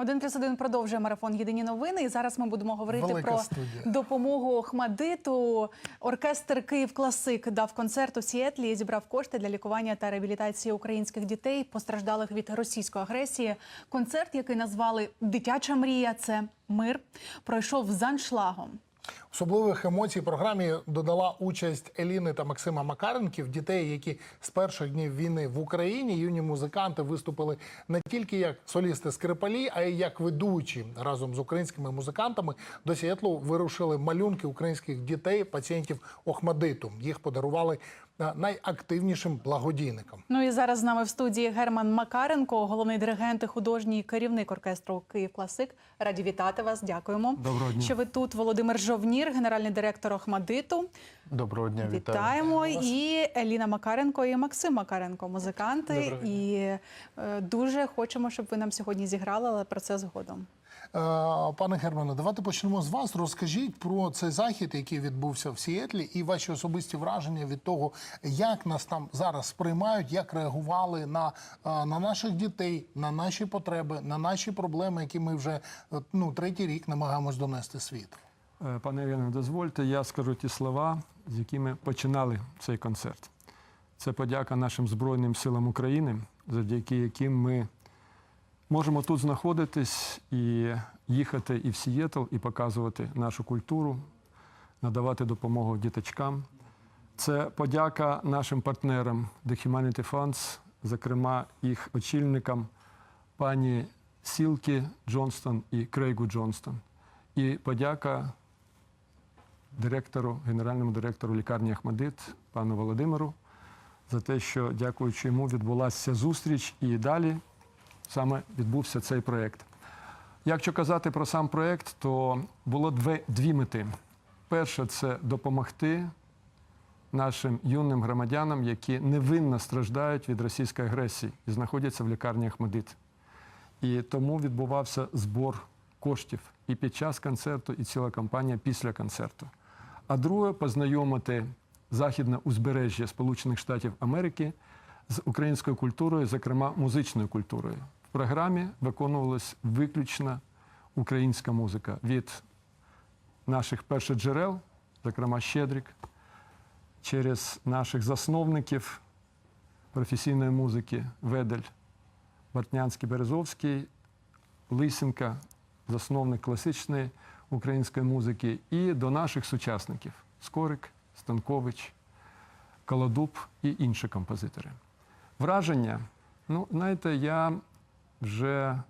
Один плюс один продовжує марафон Єдині новини. І зараз ми будемо говорити Велика про студія. допомогу Хмадиту. Оркестр Київ Класик дав концерт у Сіетлі і зібрав кошти для лікування та реабілітації українських дітей, постраждалих від російської агресії. Концерт, який назвали Дитяча мрія, це мир, пройшов з аншлагом. Особливих емоцій програмі додала участь Еліни та Максима Макаренків, дітей, які з перших днів війни в Україні юні музиканти виступили не тільки як солісти скрипалі, а й як ведучі разом з українськими музикантами. До Сіетлу вирушили малюнки українських дітей, пацієнтів Охмадиту. Їх подарували найактивнішим благодійникам. Ну і зараз з нами в студії Герман Макаренко, головний диригент і художній керівник оркестру Київ Класик. Раді вітати вас. Дякуємо. Доброго дня. Що ви тут? Володимир Жовнір, генеральний директор Охмадиту. Доброго дня, вітаю. Вітаємо і Еліна Макаренко і Максим Макаренко, музиканти. Доброго дня. І е, дуже хочемо, щоб ви нам сьогодні зіграли, але про це згодом. Е, Пане Германе, давайте почнемо з вас. Розкажіть про цей захід, який відбувся в Сіетлі, і ваші особисті враження від того, як нас там зараз сприймають, як реагували на, е, на наших дітей, на наші потреби, на наші проблеми, які ми вже е, ну, третій рік намагаємось донести світу. Е, Пане Євгене, дозвольте, я скажу ті слова, з якими починали цей концерт. Це подяка нашим Збройним силам України, завдяки яким ми можемо тут знаходитись і їхати і в Сієтл, і показувати нашу культуру, надавати допомогу діточкам. Це подяка нашим партнерам The Humanity Funds, зокрема їх очільникам пані Сілкі Джонстон і Крейгу Джонстон. І подяка директору, генеральному директору лікарні Ахмадит, пану Володимиру, за те, що, дякуючи йому, відбулася зустріч і далі саме відбувся цей проєкт. Якщо казати про сам проєкт, то було дві, дві мети. Перше це допомогти нашим юним громадянам, які невинно страждають від російської агресії і знаходяться в лікарні Ахмадит. І тому відбувався збор коштів і під час концерту, і ціла кампанія після концерту. А друге познайомити західне узбережжя Сполучених Штатів Америки з українською культурою, зокрема музичною культурою. В програмі виконувалась виключно українська музика від наших першоджерел, зокрема Щедрик, через наших засновників професійної музики Ведель, Бартнянський, Березовський, Лисенка, засновник класичної української музики, і до наших сучасників Скорик, Станкович, Колодуб і інші композитори. Враження, ну, знаєте, я вже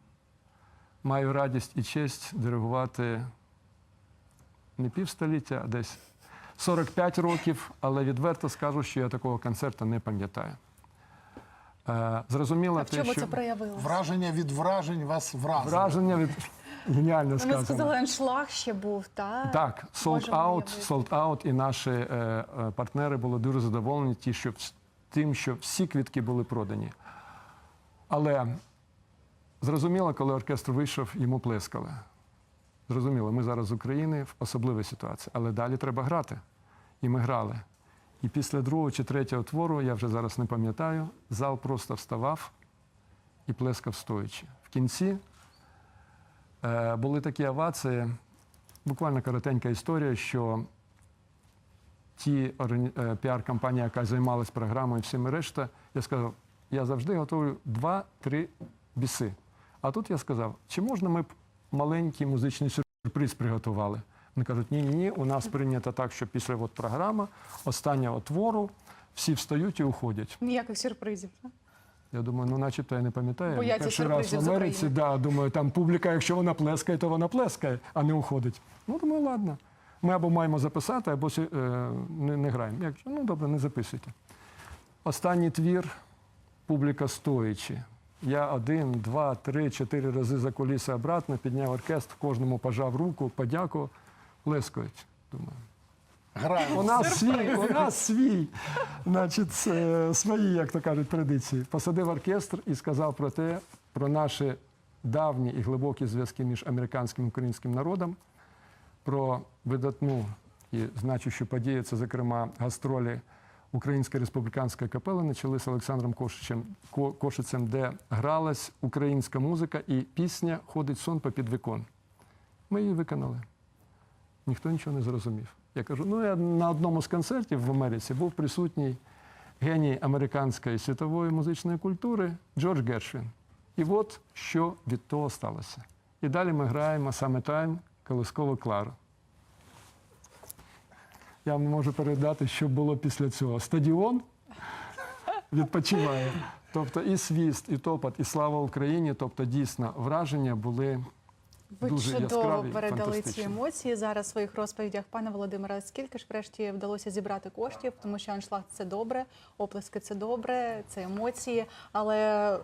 маю радість і честь диригувати не півстоліття, а десь 45 років, але відверто скажу, що я такого концерту не пам'ятаю. Е, Зрозуміло, А в те, що це проявилося? Враження від вражень вас вразило. враження від геніально Ну, сказано. Ми сказали, аншлаг ще був, та Так, sold out, sold out, і наші е, е, партнери були дуже задоволені ті, що, тим, що всі квітки були продані. Але зрозуміло, коли оркестр вийшов, йому плескали. Зрозуміло, ми зараз з України в особливій ситуації, але далі треба грати. І ми грали. І після другого чи третього твору, я вже зараз не пам'ятаю, зал просто вставав і плескав стоячи. В кінці е, були такі овації, буквально коротенька історія, що ті е, піар-компанія, яка займалась програмою і всіми решта, я сказав, я завжди готую два-три біси. А тут я сказав, чи можна ми б маленький музичний сюрприз приготували? Вони кажуть, ні, ні, ні, у нас прийнято так, що після от програми, останнього твору, всі встають і уходять. ніяких сюрпризів. Я думаю, ну начебто я не пам'ятаю. Бояться Перший раз в Америці, да, думаю, там публіка, якщо вона плескає, то вона плескає, а не уходить. Ну, думаю, ладно. Ми або маємо записати, або е, не, не граємо. Якщо, ну добре, не записуйте. Останній твір публіка стоячи. Я один, два, три, чотири рази за куліси обратно, підняв оркестр, кожному пожав руку, подякував, плескають. Думаю, Граємо. у нас свій, у нас свій. Значить, е, свої, як то кажуть, традиції. Посадив оркестр і сказав про те, про наші давні і глибокі зв'язки між американським і українським народом, про видатну і значущу подію, це, зокрема, гастролі Українська республіканська капела чолі з Олександром Кошичем, Кошицем, де гралась українська музика і пісня Ходить сон по підвікон. Ми її виконали. Ніхто нічого не зрозумів. Я кажу, ну я на одному з концертів в Америці був присутній геній американської світової музичної культури Джордж Гершвін. І от що від того сталося. І далі ми граємо саме тайм колискову Клару. Я вам можу передати, що було після цього. Стадіон відпочиває. Тобто і свіст, і топот, і слава Україні. Тобто, дійсно, враження були Ви дуже чудово яскраві, передали ці емоції зараз в своїх розповідях. Пане Володимире, скільки ж врешті вдалося зібрати коштів? Тому що аншлаг це добре, оплески це добре, це емоції. Але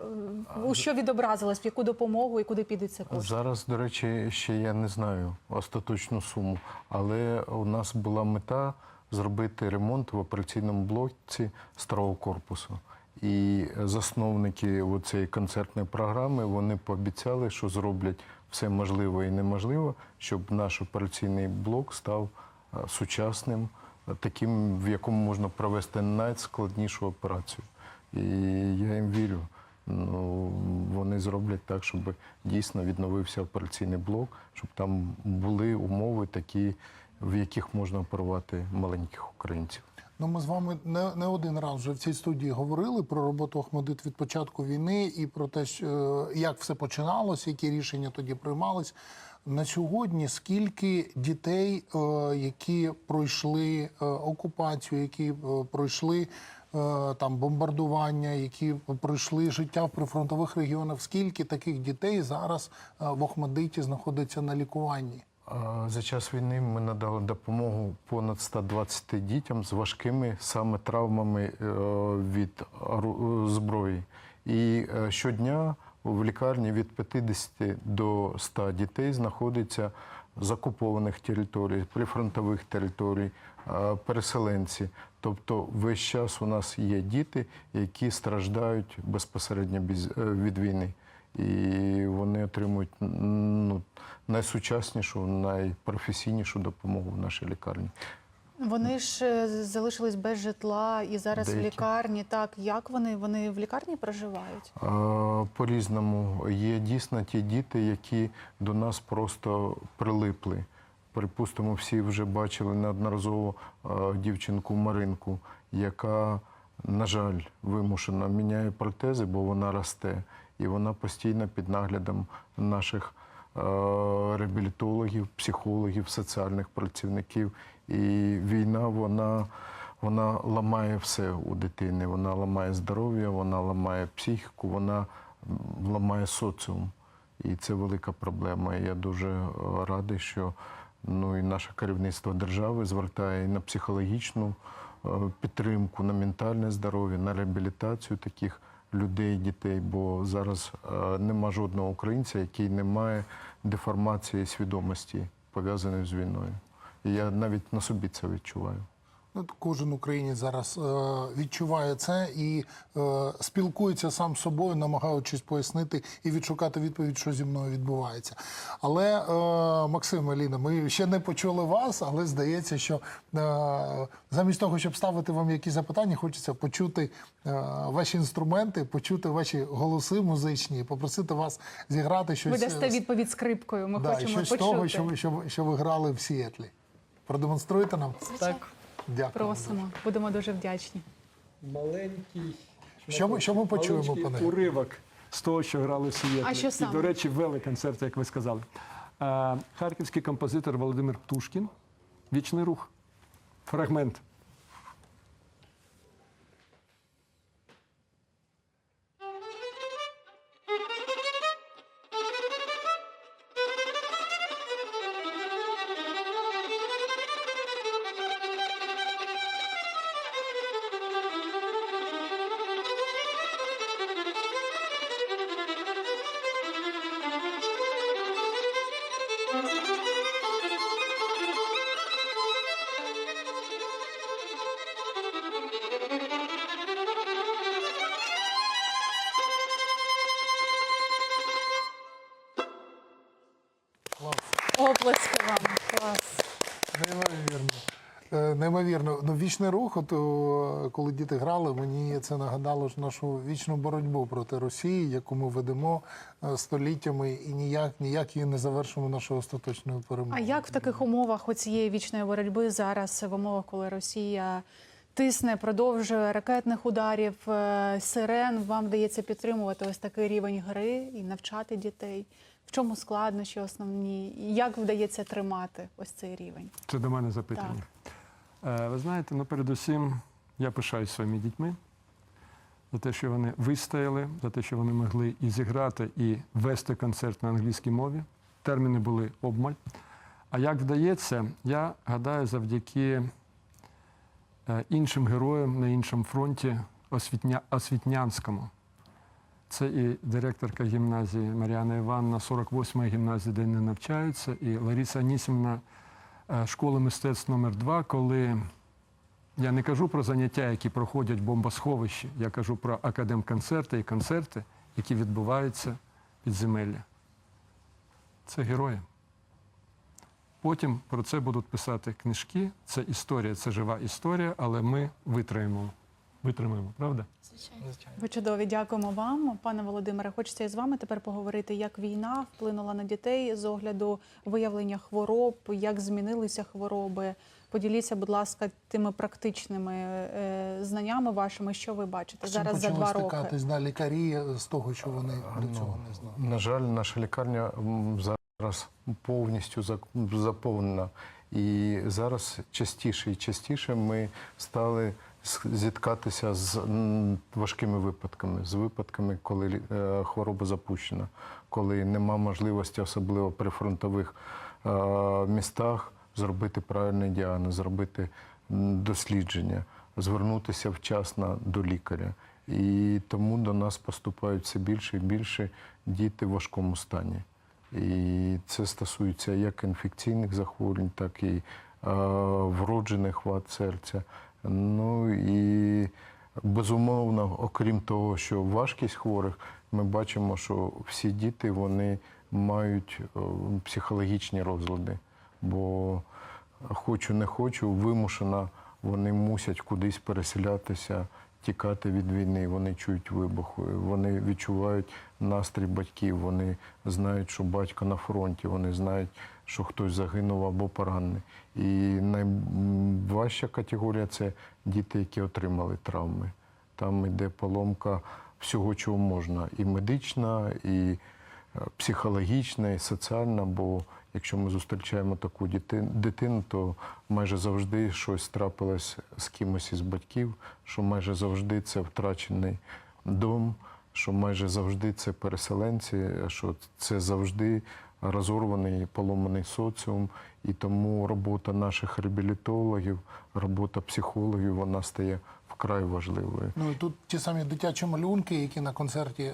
у що відобразилось, в яку допомогу і куди підуть ці кошти? Зараз, до речі, ще я не знаю остаточну суму, але у нас була мета зробити ремонт в операційному блоці старого корпусу. І засновники цієї концертної програми вони пообіцяли, що зроблять все можливе і неможливе, щоб наш операційний блок став е, сучасним, таким, в якому можна провести найскладнішу операцію. І я їм вірю. Ну, вони зроблять так, щоб дійсно відновився операційний блок, щоб там були умови такі, в яких можна оперувати маленьких українців. Ну, ми з вами не, не один раз вже в цій студії говорили про роботу Охмадит від початку війни і про те, що, е, як все починалося, які рішення тоді приймались. На сьогодні скільки дітей, е, які пройшли е, окупацію, які пройшли там бомбардування, які пройшли життя в прифронтових регіонах, скільки таких дітей зараз в Охмадиті знаходиться на лікуванні? За час війни ми надали допомогу понад 120 дітям з важкими саме травмами е, від зброї. І е, щодня в лікарні від 50 до 100 дітей знаходиться з окупованих територій, прифронтових територій, е, переселенці. Тобто весь час у нас є діти, які страждають безпосередньо від війни. І вони отримують ну, найсучаснішу, найпрофесійнішу допомогу в нашій лікарні. Вони ж е, залишились без житла і зараз в лікарні. Так як вони? Вони в лікарні проживають? По-різному є дійсно ті діти, які до нас просто прилипли. Припустимо, всі вже бачили неодноразово дівчинку Маринку, яка, на жаль, вимушена міняє протези, бо вона росте, і вона постійно під наглядом наших е, реабілітологів, психологів, соціальних працівників. І війна, вона, вона ламає все у дитини. Вона ламає здоров'я, вона ламає психіку, вона ламає соціум. І це велика проблема. І я дуже е, радий, що ну, і наше керівництво держави звертає на психологічну е, підтримку, на ментальне здоров'я, на реабілітацію таких людей, дітей. Бо зараз е, нема жодного українця, який не має деформації свідомості, пов'язаної з війною. І я навіть на собі це відчуваю. Ну, кожен українець зараз е, відчуває це і е, спілкується сам з собою, намагаючись пояснити і відшукати відповідь, що зі мною відбувається. Але е, Максим Еліна, ми ще не почули вас, але здається, що е, замість того, щоб ставити вам якісь запитання, хочеться почути е, ваші інструменти, почути ваші голоси музичні, попросити вас зіграти щось. Ви дасте відповідь скрипкою. Ми да, хочемо щось почути. того, що ви, що, ви- що ви грали в Сіетлі. Продемонструєте нам? Так, Дякую. просимо. Будемо дуже вдячні. Маленький, Що ми, що ми почуємо, маленький пане? уривок з того, що грали в А що І, до речі, вели концерт, як ви сказали. Е, Харківський композитор Володимир Птушкін. Вічний рух. Фрагмент. Оплески вам. Клас. Неймовірно. Е, Неймовірно. Ну, вічний рух, от, коли діти грали, мені це нагадало ж нашу вічну боротьбу проти Росії, яку ми ведемо е, століттями, і ніяк ніяк її не завершимо нашою остаточною А як в таких умовах оцієї вічної боротьби зараз в умовах, коли Росія тисне, продовжує ракетних ударів, е, сирен, вам вдається підтримувати ось такий рівень гри і навчати дітей? В чому складнощі основні? І Як вдається тримати ось цей рівень? Це до мене запитання. Е, Ви знаєте, ну передусім я пишаюсь своїми дітьми за те, що вони вистояли, за те, що вони могли і зіграти, і вести концерт на англійській мові. Терміни були обмаль. А як вдається, я гадаю, завдяки е, іншим героям на іншому фронті, освітня, освітнянському. Це і директорка гімназії Мар'яна Івановна, 48-ї гімназії, де вони навчаються, і Лариса Анісімівна, е, школи мистецтв номер 2 коли я не кажу про заняття, які проходять в бомбосховищі, я кажу про академконцерти і концерти, які відбуваються під земелля. Це герої. Потім про це будуть писати книжки. Це історія, це жива історія, але ми витримаємо. Витримаємо, правда? Звичайно. Ви чудові, дякуємо вам, пане Володимире. Хочеться і з вами тепер поговорити, як війна вплинула на дітей з огляду виявлення хвороб, як змінилися хвороби. Поділіться, будь ласка, тими практичними е, знаннями вашими, що ви бачите З чим зараз за почали два роки. стикатись да, лікарі з того, що вони до цього не знали. На жаль, наша лікарня м, зараз повністю зак- заповнена. І зараз частіше і частіше ми стали зіткатися з важкими випадками, з випадками, коли е, хвороба запущена, коли нема можливості, особливо при фронтових е, містах, зробити правильний діагноз, зробити дослідження, звернутися вчасно до лікаря. І тому до нас поступають все більше і більше діти в важкому стані. І це стосується як інфекційних захворювань, так і е, вроджених вад серця. Ну і безумовно, окрім того, що важкість хворих, ми бачимо, що всі діти вони мають е, психологічні розлади. Бо хочу, не хочу, вимушено вони мусять кудись переселятися, тікати від війни. Вони чують вибухи, вони відчувають настрій батьків, вони знають, що батько на фронті, вони знають, що хтось загинув або поранений. І найважча категорія це діти, які отримали травми. Там йде поломка всього, чого можна, і медична, і е, психологічна, і соціальна, бо якщо ми зустрічаємо таку дитину, то майже завжди щось трапилось з кимось із батьків, що майже завжди це втрачений дом, що майже завжди це переселенці, що це завжди розорваний, поломаний соціум. І тому робота наших реабілітологів, робота психологів, вона стає вкрай важливою. Ну і тут ті самі дитячі малюнки, які на концерті е,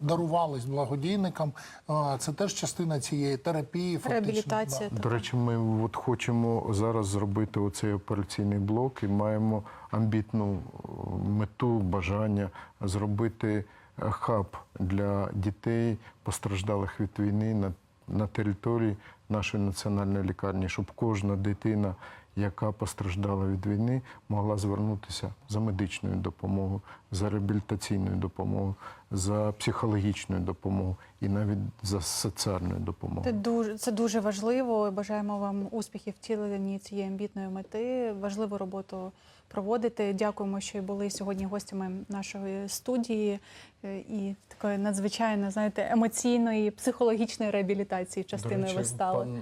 дарувались благодійникам. Е, це теж частина цієї терапії, фактично. Реабілітація. Да. До речі, ми от хочемо зараз зробити оцей операційний блок і маємо амбітну е, мету, бажання зробити е, хаб для дітей, постраждалих від війни на, на території нашої національної лікарні, щоб кожна дитина, яка постраждала від війни, могла звернутися за медичною допомогою, за реабілітаційною допомогою, за психологічною допомогою і навіть за соціальною допомогою. Це дуже це дуже важливо. Бажаємо вам успіхів в втіленні цієї амбітної мети. Важливу роботу проводити. Дякуємо, що були сьогодні гостями нашої студії е, і такої надзвичайно знаєте емоційної психологічної реабілітації частиною До речі, ви стали. Пан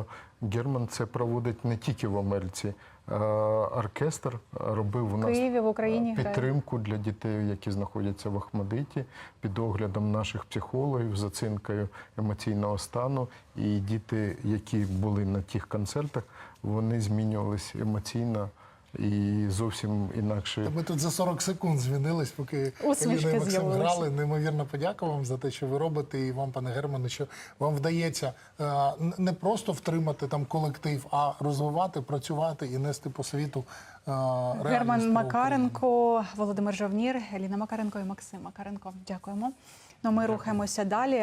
е, Герман це проводить не тільки в Америці. Оркестр робив у нас Києві, в Україні е, підтримку для дітей, які знаходяться в Ахмадиті, під оглядом наших психологів, з оцінкою емоційного стану. І діти, які були на тих концертах, вони змінювалися емоційно і зовсім інакше. Та Ми тут за 40 секунд змінились, поки Усмішки Еліна і Максим грали. Неймовірна подяка вам за те, що ви робите, і вам, пане Германе, що вам вдається е, не просто втримати там колектив, а розвивати, працювати і нести по світу е, Герман. Макаренко, Володимир Жавнір, Еліна Макаренко і Максим Макаренко. Дякуємо. Ну, ми рухаємося далі.